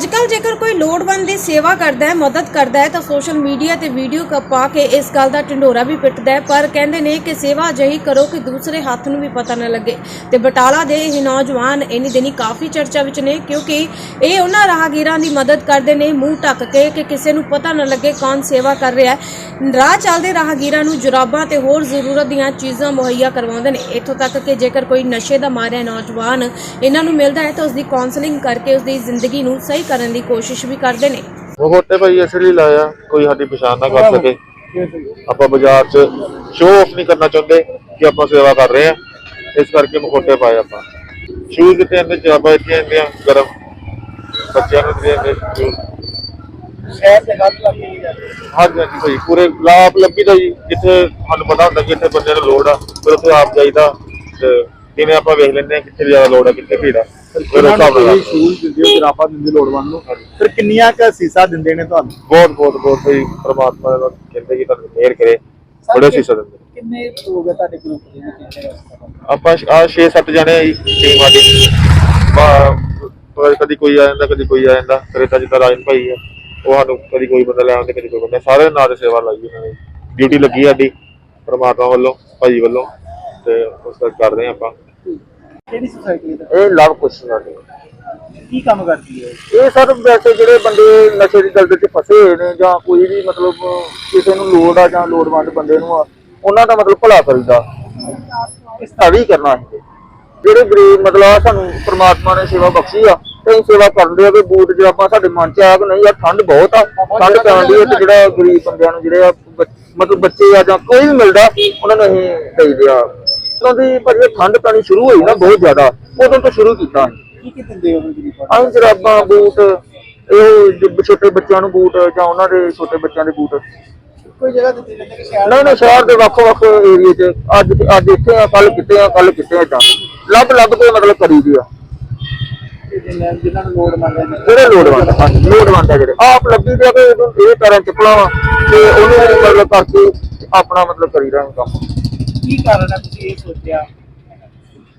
ਅੱਜ ਕੱਲ ਜੇਕਰ ਕੋਈ ਲੋੜਵੰਦ ਦੀ ਸੇਵਾ ਕਰਦਾ ਹੈ, ਮਦਦ ਕਰਦਾ ਹੈ, ਤਾਂ ਸੋਸ਼ਲ ਮੀਡੀਆ ਤੇ ਵੀਡੀਓ ਕ ਪਾ ਕੇ ਇਸ ਗੱਲ ਦਾ ਢਿੰਡੋਰਾ ਵੀ ਪਿੱਟਦਾ ਹੈ। ਪਰ ਕਹਿੰਦੇ ਨੇ ਕਿ ਸੇਵਾ ਅਜਿਹੀ ਕਰੋ ਕਿ ਦੂਸਰੇ ਹੱਥ ਨੂੰ ਵੀ ਪਤਾ ਨਾ ਲੱਗੇ। ਤੇ ਬਟਾਲਾ ਦੇ ਇਹ ਨੌਜਵਾਨ ਇਨੀ ਦਿਨੀ ਕਾਫੀ ਚਰਚਾ ਵਿੱਚ ਨੇ, ਕਿਉਂਕਿ ਇਹ ਉਹਨਾਂ ਰਾਹਗੀਰਾਂ ਦੀ ਮਦਦ ਕਰਦੇ ਨੇ। ਮੂੰਹ ਢੱਕ ਕੇ ਕਿ ਕਿਸੇ ਨੂੰ ਪਤਾ ਨਾ ਲੱਗੇ ਕੌਣ ਸੇਵਾ ਕਰ ਰਿਹਾ ਹੈ। ਰਾਹ ਚੱਲਦੇ ਰਾਹਗੀਰਾਂ ਨੂੰ ਜੁਰਾਬਾਂ ਤੇ ਹੋਰ ਜ਼ਰੂਰਤ ਦੀਆਂ ਚੀਜ਼ਾਂ ਮੁਹੱਈਆ ਕਰਵਾਉਂਦੇ ਨੇ। ਇੱਥੋਂ ਤੱਕ ਕਿ ਜੇਕਰ ਕੋਈ ਨਸ਼ੇ ਦਾ ਮਾਰਿਆ ਨੌਜਵਾਨ ਇਹਨਾਂ ਨੂੰ ਮਿਲਦਾ ਹੈ ਤਾਂ ਉਸ ਦੀ ਕਾਉਂਸਲਿੰਗ ਕਰਕੇ ਉਸ ਦੀ ਜ਼ਿੰਦਗੀ ਨੂੰ ਸਹੀ ਕਰਨ ਦੀ ਕੋਸ਼ਿਸ਼ ਵੀ ਕਰਦੇ ਨੇ। ਉਹ ਹੋਟੇ ਭਾਈ ਇਸ ਲਈ ਲਾਇਆ, ਕੋਈ ਸਾਡੀ ਪਛਾਣ ਨਾ ਕਰ ਸਕੇ। ਆਪਾਂ ਬਾਜ਼ਾਰ 'ਚ ਸ਼ੋਅ ਆਫ ਨਹੀਂ ਕਰਨਾ ਚਾਹੁੰਦੇ ਕਿ ਆਪਾਂ ਸੇਵਾ ਕਰ ਰਹੇ ਆ ਇਸ ਕਰਕੇ ਮਖੋਟੇ ਪਾਏ ਆਪਾਂ। ਸ਼ੂਜ਼ ਕਿਤੇ ਅੰਦਰ ਜਰਾਬਾਂ ਇੱਥੇ ਆਂਦੀਆਂ ਗਰਮ। ਬੱਚਿਆਂ ਨੂੰ ਦੇ ਅੰਦਰ ਸ਼ਹਿਰ ਦੇ ਹੱਥ ਲੱਗ ਗਈ ਹੈ ਹਾਂਜੀ ਹਾਂਜੀ ਭਾਈ ਪੂਰੇ ਲਾਪ ਲੱਭੀ ਦਾ ਜੀ ਜਿੱਥੇ ਸਾਨੂੰ ਪਤਾ ਹੁੰਦਾ ਕਿ ਇੱਥੇ ਬੰਦੇ ਨੂੰ ਲੋੜ ਆ ਫਿਰ ਉੱਥੇ ਆਪ ਜਾਈਦਾ ਤੇ ਜਿਵੇਂ ਆਪਾਂ ਵੇਖ ਲੈਂਦੇ ਆ ਕਿੱਥੇ ਜ਼ਿਆਦਾ ਲੋੜ ਆ ਕਿੱਥੇ ਭੀੜ ਆ ਫਿਰ ਉਸ ਉਹਨਾਂ ਹਿਸਾਬ ਨੂੰ ਨਾਲ ਕੋਈ ਸ਼ੂਜ਼ ਦਿੰਦੇ ਹੋ ਜਰਾਬਾਂ ਦਿੰਦੇ ਲੋੜਵੰਦ ਨੂੰ। ਫਿਰ ਕਿੰਨੀਆਂ ਕ ਸੀਸਾ ਦਿੰਦੇ ਨੇ ਤੁਹਾਨੂੰ? ਬਹੁਤ ਬਹੁਤ ਬਹੁਤ ਭਾਈ ਪ੍ਰਮਾਤਮਾ ਦਾ ਕਹਿੰਦੇ ਕਿ ਤੁਹਾਨੂੰ ਮਿਹਰ ਕਰੇ ਬੜੇ ਸੀਸਾ ਦਿੰਦੇ ਕਿੰਨੇ ਲੋਕ ਹੈ ਤੁਹਾਡੇ ਗਰੁੱਪ ਦੇ ਵਿੱਚ ਕਿੰਨੇ ਆਪਾਂ ਆ 6-7 ਜਣੇ ਆ ਟੀਮ ਕਦੀ ਕੋਈ ਆ ਜਾਂਦਾ ਕਦੀ ਕੋਈ ਆ ਜਾਂਦਾ ਕਰੇਤਾ ਜਿੱਦਾਂ ਰਾਜਨ ਭਾਈ ਆ। ਉਹ ਸਾਨੂੰ ਕਦੀ ਕੋਈ ਬੰਦਾ ਲੈ ਆਉਂਦੇ ਕਦੀ ਕੋਈ ਬੰਦਾ। ਸਾਰੇ ਨਾਂ ਤੇ ਸੇਵਾ ਲਾਈ ਉਹਨਾਂ ਨੇ। ਡਿਊਟੀ ਲੱਗੀ ਸਾਡੀ ਪ੍ਰਮਾਤਮਾ ਵੱਲੋਂ ਭਾਈ ਵੱਲੋਂ ਤੇ ਉਸ ਕਰਦੇ ਆ ਆਪਾਂ। ਕਿਹੜੀ ਸੁਸਾਇਟੀ ਦਾ? ਇਹ ਲਵ ਕੁਛ ਸਾਡੇ। ਕੀ ਕੰਮ ਕਰਦੀ ਹੈ? ਇਹ ਸਰ ਵੈਸੇ ਜਿਹੜੇ ਬੰਦੇ ਨਸ਼ੇ ਦੀ ਦਲਦਲ 'ਚ ਫਸੇ ਹੋਏ ਨੇ ਜਾਂ ਕੋਈ ਵੀ ਮਤਲਬ ਕਿਸੇ ਨੂੰ ਲੋੜ ਆ ਜਾਂ ਲੋੜਵੰਦ ਬੰਦੇ ਨੂੰ ਆ ਉਹਨਾਂ ਦਾ ਮਤਲਬ ਭਲਾ ਕਰੀਦਾ। ਇਸ ਵੀ ਕਰਨਾ। ਹੈ ਜਿਹੜੇ ਗਰੀਬ ਮਤਲਬ ਆ ਸਾਨੂੰ ਪ੍ਰਮਾਤਮਾ ਨੇ ਸੇਵਾ ਬਖਸ਼ੀ ਆ। ਤੇ ਸੇਵਾ ਕਰਨ ਦੇ ਆ ਕਿ ਬੂਟ ਜੇ ਆਪਾਂ ਸਾਡੇ ਮਨ 'ਚ ਆਇਆ ਕਿ ਨਹੀਂ ਯਾਰ ਠੰਡ ਬਹੁਤ ਆ ਠੰਡ ਪੈਣ ਦੀ ਤੇ ਜਿਹੜਾ ਗਰੀਬ ਬੰਦਿਆਂ ਨੂੰ ਜਿਹੜੇ ਆ ਮਤਲਬ ਬੱਚੇ ਆ ਜਾਂ ਕੋਈ ਵੀ ਮਿਲਦਾ ਉਹਨਾਂ ਨੂੰ ਅਸੀਂ ਦੇਈਦੇ ਆ। ਉਹਨਾਂ ਦੀ ਭਾਜੀ ਠੰਡ ਪੈਣੀ ਸ਼ੁਰੂ ਹੋਈ ਨਾ ਬਹੁਤ ਜ਼ਿਆਦਾ ਉਦੋਂ ਤੋਂ ਸ਼ੁਰੂ ਕੀਤਾ ਅਸੀਂ। ਕੀ ਕੀ ਦਿੰਦੇ ਹੋ ਗਰੀਬਾਂ ਆਹ ਜਰਾਬਾਂ ਬੂਟ ਇਹ ਜੋ ਛੋਟੇ ਬੱਚਿਆਂ ਨੂੰ ਬੂਟ ਜਾਂ ਉਹਨਾਂ ਦੇ ਛੋਟੇ ਬੱਚਿਆਂ ਦੇ ਬੂਟ। ਕੋਈ ਜਗ੍ਹਾ ਦਿੱਤੀ ਜਾਂਦੀ ਕਿ ਸ਼ਹਿਰ ਨਹੀਂ ਨਹੀਂ ਸ਼ਹਿਰ ਦੇ ਵੱਖ-ਵੱਖ ਏਰੀਏ 'ਚ। ਅੱਜ ਅੱਜ ਇੱਥੇ ਆ ਕੱਲ ਕਿਤੇ ਆ ਕੱਲ ਕਿਤੇ ਆ ਤਾਂ ਲੱਭ ਲੱਭ ਕੇ ਮਤਲਬ ਕਰੀਦੀ ਆ। ਦੇ ਜਿਨ੍ਹਾਂ ਜਿਨ੍ਹਾਂ ਨੂੰ ਲੋੜ ਮੰਗਦੇ ਨੇ ਜਿਹੜੇ ਲੋੜਵੰਦ ਆ ਲੋੜਵੰਦ ਆ ਜਿਹੜੇ ਆਪ ਲੱਭੀ ਦੇ ਆ ਕਿ ਇਹਨੂੰ ਇਹ ਪੈਰਾਂ ਚੱਪਲਾਂ ਵਾ ਤੇ ਉਹਨੂੰ ਮਤਲਬ ਕਰਕੇ ਆਪਣਾ ਮਤਲਬ ਕਰੀਦਾ ਅਸੀਂ ਕੰਮ। ਕੀ ਕਾਰਨ ਹੈ ਤੁਸੀਂ ਇਹ ਸੋਚਿਆ?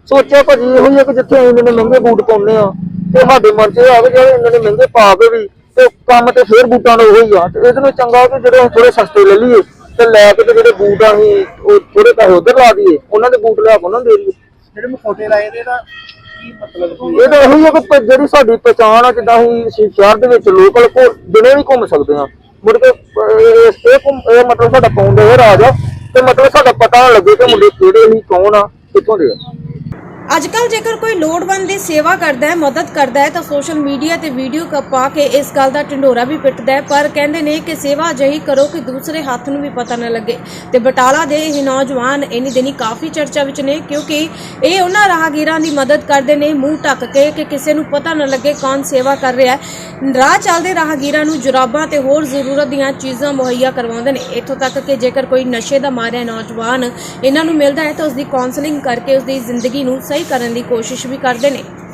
ਸੋਚਿਆ ਭਾਜੀ ਇਹੋ ਹੀ ਆ ਕਿ ਜਿੱਥੇ ਅਸੀਂ ਇੰਨੇ ਨੇ ਮਹਿੰਗੇ ਬੂਟ ਪਾਉਂਦੇ ਆ ਤੇ ਸਾਡੇ ਮਨ 'ਚ ਇਹ ਆਵੇ ਜਿਹੜੇ ਇੰਨੇ ਨੇ ਮਹਿੰਗੇ ਪਾ ਕੇ ਵੀ ਤੇ ਕੰਮ ਤੇ ਫੇਰ ਬੂਟਾਂ ਦਾ ਉਹੀ ਆ। ਤੇ ਇਹਦੇ ਨੂੰ ਚੰਗਾ ਕਿ ਜਿਹੜੇ ਥੋੜੇ ਸਸਤੇ ਲੈ ਲਈਏ ਤੇ ਲੈ ਕੇ ਤੇ ਜਿਹੜੇ ਬੂਟ ਆ ਅਸੀਂ ਉਹ ਥੋੜੇ ਪੈਸੇ ਉਧਰ ਲਾ ਦਈਏ ਉਹਨਾਂ ਦੇ ਬੂਟ ਲਿਆ ਕੇ ਉਹਨਾਂ ਨੂੰ ਦੇ ਦਈਏ। ਜਿਹੜੇ ਮਖੌਟੇ ਲਾਏ ਨੇ ਦਾ ਕੀ ਇਹ ਤਾਂ ਇਹੀ ਹੀ ਕਿ ਜਿਹੜੀ ਸਾਡੀ ਪਛਾਣ ਆ, ਜਿੱਦਾਂ ਅਸੀਂ ਅਸੀਂ ਸ਼ਹਿਰ ਦੇ ਵਿੱਚ ਲੋਕਲ ਕੋ ਦਿਨੇ ਵੀ ਘੁੰਮ ਸਕਦੇ ਹਾਂ। ਮੁੜ ਕੇ ਇਹ ਇਹ ਘੁੰਮ- ਇਹ ਮਤਲਬ ਸਾਡਾ ਪਾਉਂਦਾ ਇਹ ਰਾਜ ਆ? ਤੇ ਮਤਲਬ ਸਾਡਾ ਪਤਾ ਲੱਗੇ ਕਿ ਮੁੰਡੇ ਕਿਹੜੇ ਸੀ ਕੌਣ ਆ, ਕਿੱਥੋਂ ਦੇ ਆ। ਅੱਜ ਕੱਲ ਜੇਕਰ ਕੋਈ ਲੋੜਵੰਦ ਦੀ ਸੇਵਾ ਕਰਦਾ ਹੈ, ਮਦਦ ਕਰਦਾ ਹੈ, ਤਾਂ ਸੋਸ਼ਲ ਮੀਡੀਆ ਤੇ ਵੀਡੀਓ ਕ ਪਾ ਕੇ ਇਸ ਗੱਲ ਦਾ ਢਿੰਡੋਰਾ ਵੀ ਪਿੱਟਦਾ ਹੈ। ਪਰ ਕਹਿੰਦੇ ਨੇ ਕਿ ਸੇਵਾ ਅਜਿਹੀ ਕਰੋ ਕਿ ਦੂਸਰੇ ਹੱਥ ਨੂੰ ਵੀ ਪਤਾ ਨਾ ਲੱਗੇ। ਤੇ ਬਟਾਲਾ ਦੇ ਇਹ ਨੌਜਵਾਨ ਇਨੀ ਦਿਨੀ ਕਾਫੀ ਚਰਚਾ ਵਿੱਚ ਨੇ, ਕਿਉਂਕਿ ਇਹ ਉਹਨਾਂ ਰਾਹਗੀਰਾਂ ਦੀ ਮਦਦ ਕਰਦੇ ਨੇ, ਮੂੰਹ ਢੱਕ ਕੇ ਕਿ ਕਿਸੇ ਨੂੰ ਪਤਾ ਨਾ ਲੱਗੇ ਕੌਣ ਸੇਵਾ ਕਰ ਰਿਹਾ ਹੈ। ਰਾਹ ਚੱਲਦੇ ਰਾਹਗੀਰਾਂ ਨੂੰ ਜੁਰਾਬਾਂ ਤੇ ਹੋਰ ਜ਼ਰੂਰਤ ਦੀਆਂ ਚੀਜ਼ਾਂ ਮੁਹੱਈਆ ਕਰਵਾਉਂਦੇ ਨੇ। ਇੱਥੋਂ ਤੱਕ ਕਿ ਜੇਕਰ ਕੋਈ ਨਸ਼ੇ ਦਾ ਮਾਰਿਆ ਨੌਜਵਾਨ ਇਹਨਾਂ ਨੂੰ ਮਿਲਦਾ ਹੈ, ਤਾਂ ਉਸ ਦੀ ਕਾਉਂਸਲਿੰਗ ਕਰਕੇ ਉਸ ਦੀ ਜ਼ਿੰਦਗੀ ਨੂੰ ਸਹੀ ਕਰਨ ਦੀ ਕੋਸ਼ਿਸ਼ ਵੀ ਕਰਦੇ ਨੇ।